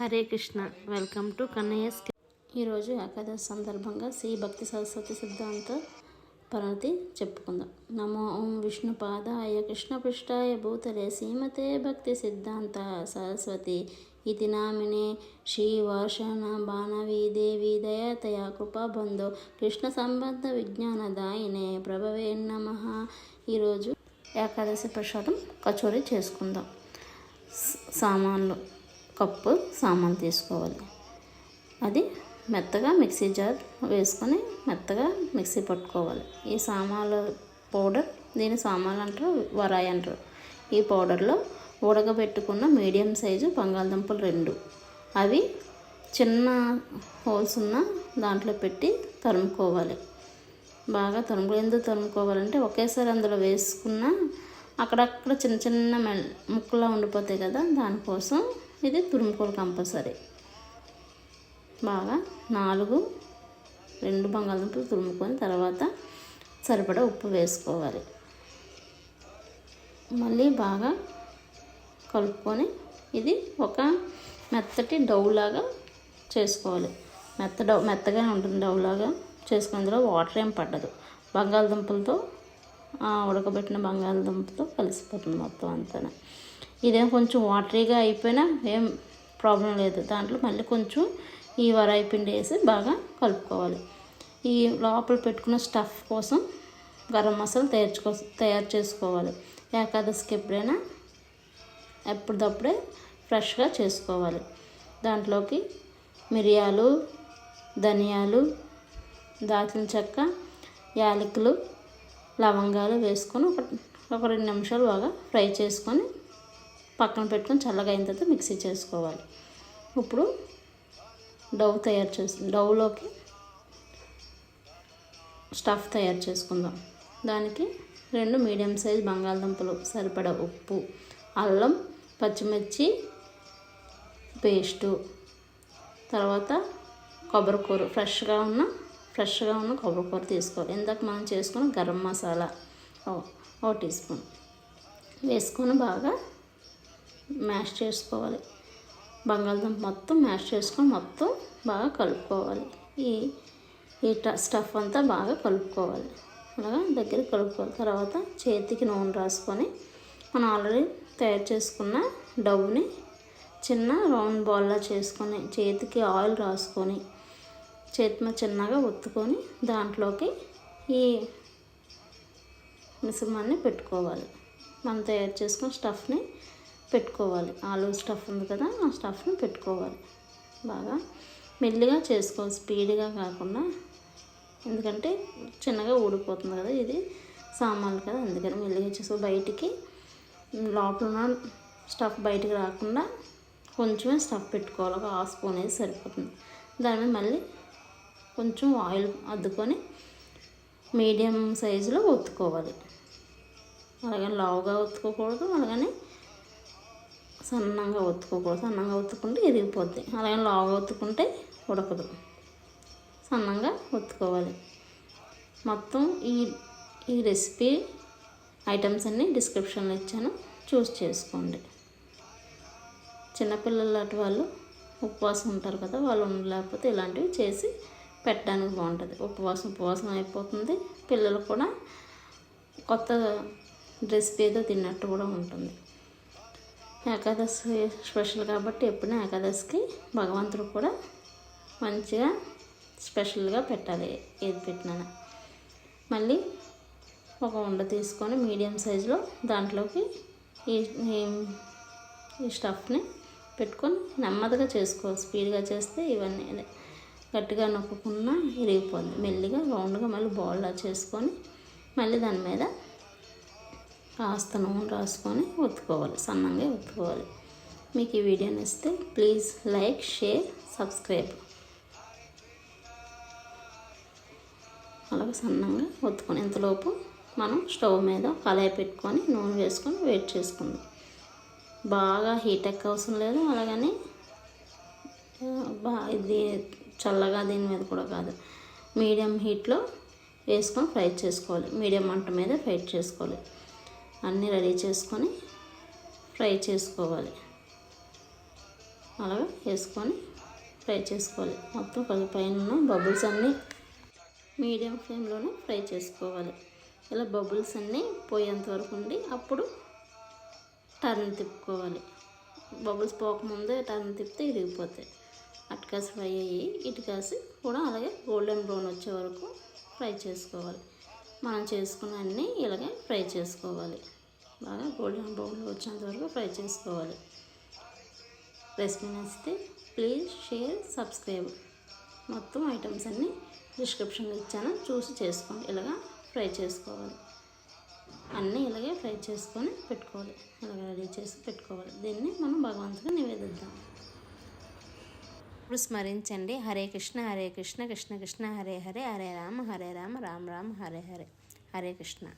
Hare Krishna. Welcome to Kannayya's ఈరోజు ఏకాదశి సందర్భంగా శ్రీ భక్తి సరస్వతి సిద్ధాంత పరమతి చెప్పుకుందాం. నమో ఓం విష్ణుపాదాయ కృష్ణపృష్ఠాయ భూతలే శ్రీమతే భక్తి సిద్ధాంత సరస్వతి ఇది నామినే. శ్రీవర్షణ బాణవీ దేవి దయాతయా కృపాబంధో కృష్ణ సంబంధ విజ్ఞానదాయినే ప్రభవే నమ. ఈరోజు ఏకాదశి ప్రసాదం కచోరీ చేసుకుందాం. సామాన్లు. కప్పు సామాన్ తీసుకోవాలి. అది మెత్తగా మిక్సీ జార్ వేసుకొని మెత్తగా మిక్సీ పట్టుకోవాలి. ఈ సామాన్లు పౌడర్ దీని సామాన్లు అంటారు వరాయి అంటారు. ఈ పౌడర్లో ఉడకబెట్టుకున్న మీడియం సైజు బంగాళదుంపలు రెండు. అవి చిన్న హోల్స్ ఉన్న దాంట్లో పెట్టి తరుముకోవాలి. బాగా తరుము ఎందుకు తరుముకోవాలంటే ఒకేసారి అందులో వేసుకున్న అక్కడక్కడ చిన్న చిన్న మెల్ ముక్కలా ఉండిపోతాయి కదా దానికోసం ఇది తురుముకోవాలి కంపల్సరీ. బాగా నాలుగు రెండు బంగాళదుంపలు తురుముకొని తర్వాత సరిపడా ఉప్పు వేసుకోవాలి. మళ్ళీ బాగా కలుపుకొని ఇది ఒక మెత్తటి డవ్ లాగా చేసుకోవాలి. మెత్త డౌ మెత్తగానే ఉంటుంది డవ్ లాగా చేసుకుని అందులో వాటర్ ఏం పడ్డదు బంగాళదుంపలతో ఉడకబెట్టిన బంగాళదుంపతో కలిసిపోతుంది మొత్తం అంతా ఇదేం కొంచెం వాటరీగా అయిపోయినా ఏం ప్రాబ్లం లేదు. దాంట్లో మళ్ళీ కొంచెం ఈ వరాయి పిండి వేసి బాగా కలుపుకోవాలి. ఈ లోపల పెట్టుకున్న స్టఫ్ కోసం గరం మసాలా తయారు తయారు చేసుకోవాలి. ఏకాదశికి ఎప్పుడైనా ఎప్పటిదప్పుడే ఫ్రెష్గా చేసుకోవాలి. దాంట్లోకి మిరియాలు ధనియాలు దాల్చిన చెక్క యాలకులు లవంగాలు వేసుకొని ఒక ఒక రెండు నిమిషాలు బాగా ఫ్రై చేసుకొని పక్కన పెట్టుకొని చల్లగా అయిన తర్వాత మిక్సీ చేసుకోవాలి. ఇప్పుడు డవ్ తయారు చేసి డవ్లోకి స్టఫ్ తయారు చేసుకుందాం. దానికి రెండు మీడియం సైజ్ బంగాళదుంపలు సరిపడా ఉప్పు అల్లం పచ్చిమిర్చి పేస్టు తర్వాత కొబ్బరికూర ఫ్రెష్గా ఉన్న ఫ్రెష్గా ఉన్న కొబ్బరికూర తీసుకోవాలి. ఇందాక మనం చేసుకున్న గరం మసాలా ఓ- ఓ టీ స్పూన్. వేసుకొని బాగా మ్యాష్ చేసుకోవాలి. బంగాళదుంప మొత్తం మ్యాష్ చేసుకొని మొత్తం బాగా కలుపుకోవాలి. ఈ ఈ ట- స్టఫ్ అంతా బాగా కలుపుకోవాలి. అలాగా దగ్గర కలుపుకోవాలి. తర్వాత చేతికి నూనె రాసుకొని మనం ఆల్రెడీ తయారు చేసుకున్న డవ్ని చిన్న రౌండ్ బాల్లా చేసుకొని చేతికి ఆయిల్ రాసుకొని చేతి మీద చిన్నగా ఒత్తుకొని దాంట్లోకి ఈ మిశ్రమాన్ని పెట్టుకోవాలి. మనం తయారు చేసుకున్న స్టఫ్ని పెట్టుకోవాలి. ఆలు స్టఫ్ ఉంది కదా ఆ స్టఫ్ని పెట్టుకోవాలి. బాగా మెల్లిగా చేసుకోవాలి స్పీడ్గా కాకుండా. ఎందుకంటే చిన్నగా ఊడిపోతుంది కదా ఇది సామాన్లు కదా అందుకని మెల్లిగా చేసుకో బయటికి లోపల ఉన్న స్టఫ్ బయటికి రాకుండా కొంచెమే స్టఫ్ పెట్టుకోవాలి. ఒక హాఫ్ స్పూన్ అనేది సరిపోతుంది. దాని మీద మళ్ళీ కొంచెం ఆయిల్ అద్దుకొని మీడియం సైజులో ఒత్తుకోవాలి. అలాగే లావుగా ఒత్తుకోకూడదు అలాగని సన్నంగా ఒత్తుకోకూడదు. సన్నంగా ఒత్తుకుంటే ఇరిగిపోద్ది. అలాగే లావుగా ఒత్తుకుంటే ఉడకదు. సన్నంగా ఒత్తుకోవాలి. మొత్తం ఈ ఈ రెసిపీ ఐటమ్స్ అన్నీ డిస్క్రిప్షన్లో ఇచ్చాను. చూస్ చేసుకోండి. చిన్నపిల్లలు లాంటి వాళ్ళు ఉపవాసం ఉంటారు కదా వాళ్ళు ఉండలేకపోతే ఇలాంటివి చేసి పెట్టడానికి బాగుంటుంది. ఉపవాసం ఉపవాసం అయిపోతుంది. పిల్లలు కూడా కొత్త రెసిపీ ఏదో తిన్నట్టు కూడా ఉంటుంది. ఏకాదశి స్పెషల్ కాబట్టి ఎప్పుడైనా ఏకాదశికి భగవంతుడు కూడా మంచిగా స్పెషల్గా పెట్టాలి ఏది పెట్టినా. మళ్ళీ ఒక ఉండ తీసుకొని మీడియం సైజులో దాంట్లోకి ఈ ఈ- స్టఫ్ని పెట్టుకొని నెమ్మదిగా చేసుకో స్పీడ్గా చేస్తే ఇవన్నీ గట్టిగా నొక్కకుండా ఇరిగిపోద్ది. మెల్లిగా రౌండ్గా మళ్ళీ బౌల్లా చేసుకొని మళ్ళీ దాని మీద కాస్త నూనె రాసుకొని ఒత్తుకోవాలి సన్నంగా ఒత్తుకోవాలి. మీకు ఈ వీడియో నచ్చితే ప్లీజ్ లైక్ షేర్ సబ్స్క్రైబ్. అలాగే సన్నంగా ఒత్తుకొని ఇంతలోపు మనం స్టవ్ మీద కళాయి పెట్టుకొని నూనె వేసుకొని వెయిట్ చేసుకుందాం. బాగా హీట్ ఎక్క అవసరం లేదు అలాగని బా ఇది చల్లగా దీని మీద కూడా కాదు. మీడియం హీట్లో వేసుకొని ఫ్రై చేసుకోవాలి. మీడియం మంట మీద ఫ్రై చేసుకోవాలి. అన్నీ రెడీ చేసుకొని ఫ్రై చేసుకోవాలి. అలాగే వేసుకొని ఫ్రై చేసుకోవాలి. మొత్తం పది పైన ఉన్న బబుల్స్ అన్నీ మీడియం ఫ్లేమ్లోనే ఫ్రై చేసుకోవాలి. ఇలా బబుల్స్ అన్నీ పోయేంత వరకు ఉండి అప్పుడు టర్న్ తిప్పుకోవాలి. బబుల్స్ పోకముందే టర్న్ తిప్పితే ఇరిగిపోతాయి. అటుకాసి ఫ్రై అయ్యి ఇటుకాసి కూడా అలాగే గోల్డెన్ బ్రౌన్ వచ్చే వరకు ఫ్రై చేసుకోవాలి. మనం చేసుకున్న అన్నీ ఇలాగే ఫ్రై చేసుకోవాలి. బాగా గోల్డెన్ బ్రౌన్ వచ్చేంత వరకు ఫ్రై చేసుకోవాలి. రెసిపీ నచ్చితే ప్లీజ్ షేర్ సబ్స్క్రైబ్. మొత్తం ఐటమ్స్ అన్నీ డిస్క్రిప్షన్లో ఇచ్చాను. చూసి చేసుకోండి. ఇలాగా ఫ్రై చేసుకోవాలి. అన్నీ ఇలాగే ఫ్రై చేసుకొని పెట్టుకోవాలి. ఇలాగ రెడీ చేసి పెట్టుకోవాలి. దీన్ని మనం భగవంతుగా నివేదిద్దాం. ఇప్పుడు స్మరించండి. హరే కృష్ణ హరే కృష్ణ కృష్ణ కృష్ణ హరే హరే హరే రామ హరే రామ రామ రామ హరే హరే. హరే కృష్ణ.